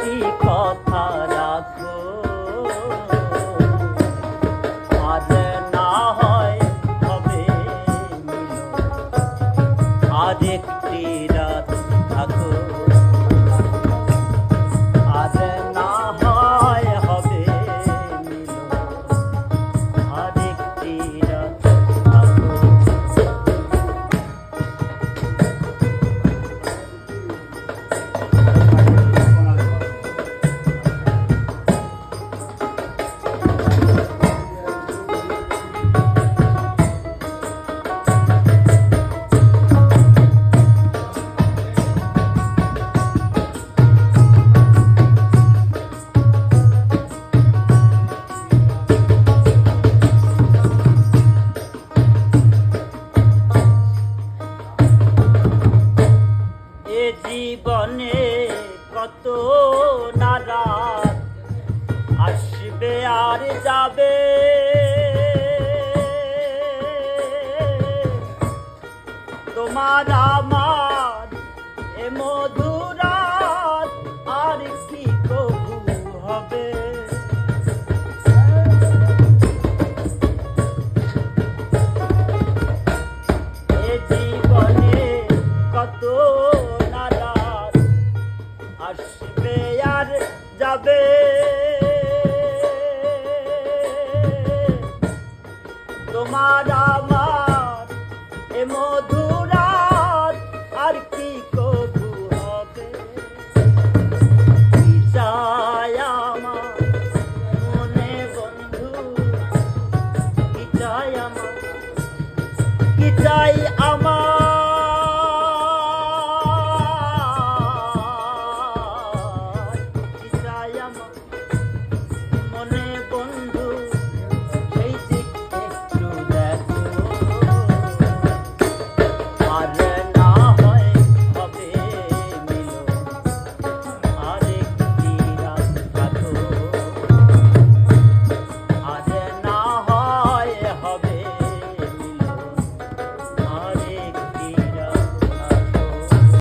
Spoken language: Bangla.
বাকি কথা রাখো। আর না হয় হবে আরেকটি জীবনে কত নারাজ আসবে আর যাবে। তোমার আমার এ মধুরাত আর কি কবু আর যাবে। তোমার আমার এ মধুরাত আর কি কবু হবে? মনে বন্ধু? কি চাই আমার? কি চাই